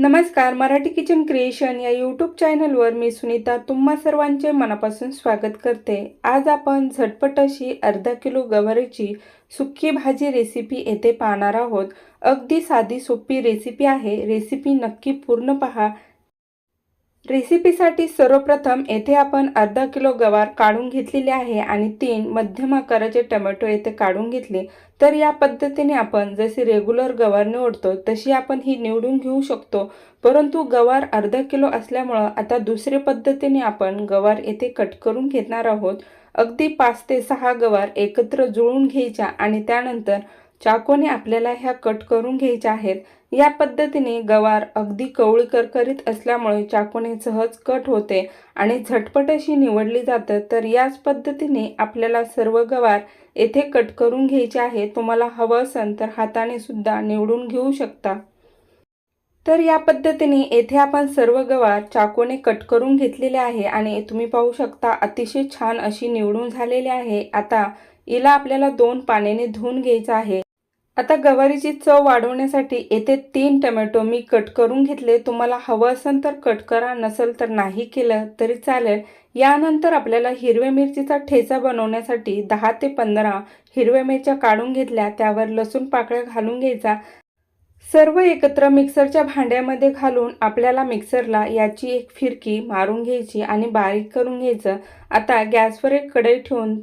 नमस्कार Marathi kitchen creation या YouTube चॅनलवर मी सुनीता तुम्हा सर्वांचे मनापासून स्वागत करते. आज आपण झटपट अशी अर्धा किलो गवारीची सुक्की भाजी रेसिपी येथे पाहणार आहोत. अगदी साधी सोपी रेसिपी आहे. रेसिपी नक्की पूर्ण पहा. रेसिपीसाठी सर्वप्रथम येथे आपण अर्धा किलो गवार काढून घेतलेली आहे आणि तीन मध्यम आकाराचे टोमॅटो येथे काढून घेतले. तर या पद्धतीने आपण जशी रेग्युलर गवार निवडतो तशी आपण ही निवडून घेऊ शकतो. परंतु गवार अर्धा किलो असल्यामुळं आता दुसऱ्या पद्धतीने आपण गवार येथे कट करून घेणार आहोत. अगदी पाच ते सहा गवार एकत्र जुळून घ्यायच्या आणि त्यानंतर चाकूने आपल्याला ह्या कट करून घ्यायच्या आहेत. या पद्धतीने गवार अगदी कवळी करकरीत असल्यामुळे चाकूने सहज कट होते आणि झटपट अशी निवडली जातं. तर याच पद्धतीने आपल्याला सर्व गवार येथे कट करून घ्यायचे आहे तुम्हाला हवं असेल तर हाताने सुद्धा निवडून घेऊ शकता. तर या पद्धतीने येथे आपण सर्व गवार चाकूने कट करून घेतलेले आहे आणि तुम्ही पाहू शकता अतिशय छान अशी निवडून झालेली आहे. आता हिला आपल्याला दोन पाण्याने धुवून घ्यायचं आहे. आता गवारीची चव वाढवण्यासाठी येथे तीन टमॅटो मी कट करून घेतले. तुम्हाला हवं असेल तर कट करा नसेल तर नाही केलं तरी चालेल. यानंतर आपल्याला हिरव्या मिरचीचा ठेचा बनवण्यासाठी दहा ते पंधरा हिरव्या मिरच्या काढून घेतल्या. त्यावर लसूण पाकळ्या घालून घ्यायचा. सर्व एकत्र मिक्सरच्या भांड्यामध्ये घालून आपल्याला मिक्सरला याची एक फिरकी मारून घ्यायची आणि बारीक करून घ्यायचं. आता गॅसवर एक कढई ठेवून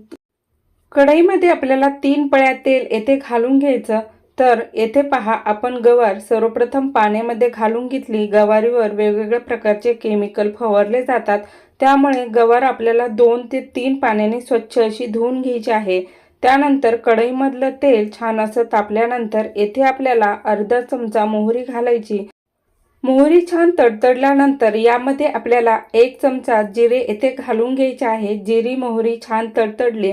कढईमध्ये आपल्याला तीन पळ्या तेल येथे घालून घ्यायचं. तर येथे पहा आपण गवार सर्वप्रथम पाण्यामध्ये घालून घेतली. गवारीवर वेगवेगळ्या प्रकारचे केमिकल फवारले जातात. त्यामुळे गवार आपल्याला दोन ते तीन पाण्याने स्वच्छ अशी धुवून घ्यायची आहे. त्यानंतर कढईमधलं तेल छान असं तापल्यानंतर येथे आपल्याला अर्धा चमचा मोहरी घालायची. मोहरी छान तडतडल्यानंतर यामध्ये आपल्याला एक चमचा जिरे येथे घालून घ्यायचे आहे. जिरी मोहरी छान तडतडली.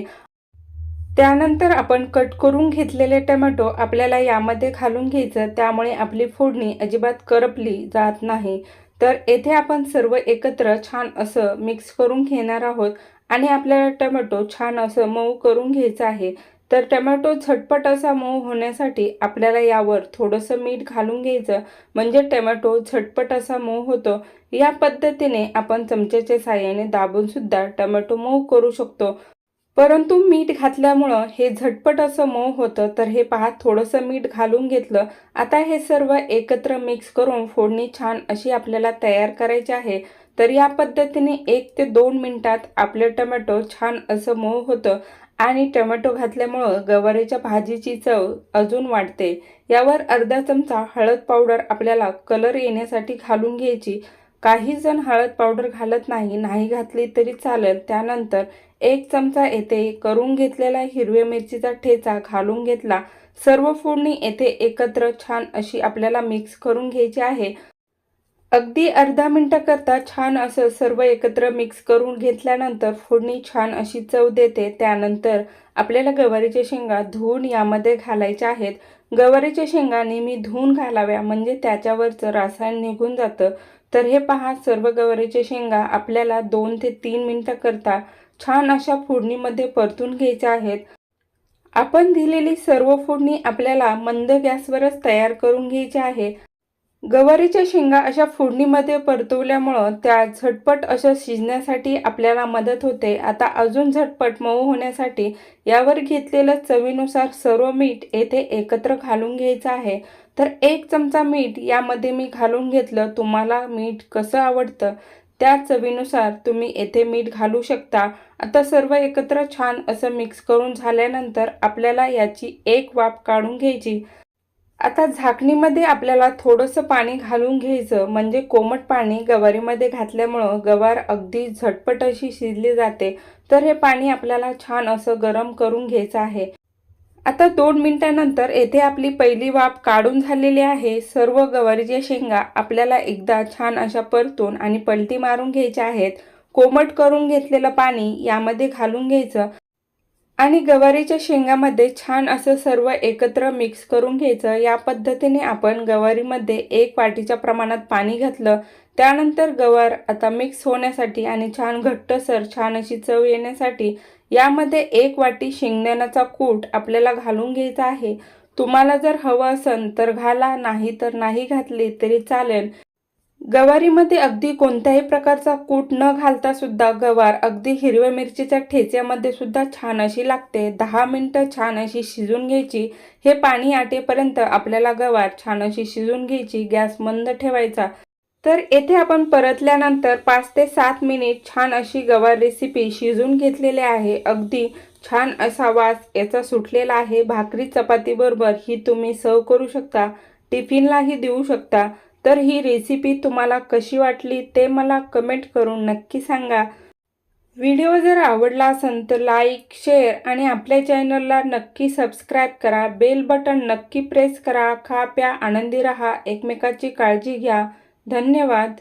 त्यानंतर आपण कट करून घेतलेले टमॅटो आपल्याला यामध्ये घालून घ्यायचं. त्यामुळे आपली फोडणी अजिबात करपली जात नाही. तर येथे आपण सर्व एकत्र छान असं मिक्स करून घेणार आहोत. आणि आपल्याला टमॅटो छान असं मऊ करून घ्यायचं आहे. तर टमॅटो झटपट असा मऊ होण्यासाठी आपल्याला यावर थोडंसं मीठ घालून घ्यायचं. म्हणजे टमॅटो झटपट असा मऊ होतो. या पद्धतीने आपण चमच्याच्या साह्याने दाबून सुद्धा मऊ करू शकतो. परंतु मीठ घातल्यामुळं हे झटपट असं मऊ होतं तर हे पहा थोडंसं मीठ घालून घेतलं. आता हे सर्व एकत्र मिक्स करून फोडणी छान अशी आपल्याला तयार करायची आहे तर या पद्धतीने एक ते दोन मिनटात आपले टमॅटो छान असं मऊ होतं आणि टमॅटो घातल्यामुळं गवारीच्या भाजीची चव अजून वाढते. यावर अर्धा चमचा हळद पावडर आपल्याला कलर येण्यासाठी घालून घ्यायची. काही जण हळद पावडर घालत नाही नाही घातली तरी चालेल. त्यानंतर एक चमचा येथे करून घेतलेला हिरव्या मिरचीचा ठेचा घालून घेतला. सर्व फोडणी येथे एकत्र छान अशी आपल्याला मिक्स करून घ्यायची आहे. अगदी अर्धा मिनटाकरता छान असं सर्व एकत्र मिक्स करून घेतल्यानंतर फोडणी छान अशी चव देते. त्यानंतर आपल्याला गवारीच्या शेंगा धुवून यामध्ये घालायच्या आहेत. गवारीच्या शेंगा नेहमी धुवून घालाव्या म्हणजे त्याच्यावरचं रासायन निघून जातं. तर हे पहा सर्व गवारीच्या शेंगा आपल्याला दोन ते तीन मिनटाकरता छान अशा फोडणीमध्ये परतून घ्यायच्या आहेत. आपण दिलेली सर्व फोडणी आपल्याला मंद गॅसवरच तयार करून घ्यायची आहे. गवारीच्या शेंगा अशा फोडणीमध्ये परतवल्यामुळं त्या झटपट अशा शिजण्यासाठी आपल्याला मदत होते. आता अजून झटपट मऊ होण्यासाठी यावर घेतलेलं चवीनुसार सर्व मीठ येथे एकत्र घालून घ्यायचं आहे. तर एक चमचा मीठ यामध्ये मी घालून घेतलं तुम्हाला मीठ कसं आवडतं त्या चवीनुसार तुम्ही येथे मीठ घालू शकता. आता सर्व एकत्र छान असं मिक्स करून झाल्यानंतर आपल्याला याची एक वाफ काढून घ्यायची. आता झाकणीमध्ये आपल्याला थोडंसं पाणी घालून घ्यायचं. म्हणजे कोमट पाणी गवारीमध्ये घातल्यामुळं गवार अगदी झटपट अशी शिजली जाते. तर हे पाणी आपल्याला छान असं गरम करून घ्यायचं आहे. आता दोन मिनटानंतर येथे आपली पहिली वाफ काढून झालेली आहे. सर्व गवारीच्या शेंगा आपल्याला एकदा छान अशा परतून आणि पलटी मारून घ्यायच्या आहेत. कोमट करून घेतलेलं पाणी यामध्ये घालून घ्यायचं. आणि गवारीच्या शेंगामध्ये छान असं सर्व एकत्र मिक्स करून घ्यायचं. या पद्धतीने आपण गवारीमध्ये एक वाटीच्या प्रमाणात पाणी घातलं. त्यानंतर गवार आता मिक्स होण्यासाठी आणि छान घट्टसर छान अशी चव येण्यासाठी यामध्ये एक वाटी शेंगदाण्याचा कूट आपल्याला घालून घ्यायचा आहे. तुम्हाला जर हवं असेल तर घाला नाही तर नाही घातली तरी चालेल. गवारीमध्ये अगदी कोणत्याही प्रकारचा कूट न घालता सुद्धा गवार अगदी हिरव्या मिरचीच्या ठेच्यामध्ये सुद्धा छान अशी लागते. दहा मिनटं छान अशी शिजून घ्यायची. हे पाणी आटेपर्यंत आपल्याला गवार छान अशी शिजून घ्यायची. गॅस मंद ठेवायचा. तर येथे आपण परतल्यानंतर पाच ते सात मिनिट छान अशी गवार रेसिपी शिजून घेतलेली आहे. अगदी छान असा वास याचा सुटलेला आहे. भाकरी चपातीबरोबर ही तुम्ही सर्व करू शकता. टिफिनलाही देऊ शकता. तर ही रेसिपी तुम्हाला कशी वाटली ते मला कमेंट करून नक्की सांगा. व्हिडिओ जर आवडला असेल तर लाईक शेअर आणि आपल्या चॅनलला नक्की सबस्क्राईब करा. बेल बटन नक्की प्रेस करा. खा प्या आनंदी रहा. एकमेकाची काळजी घ्या. धन्यवाद.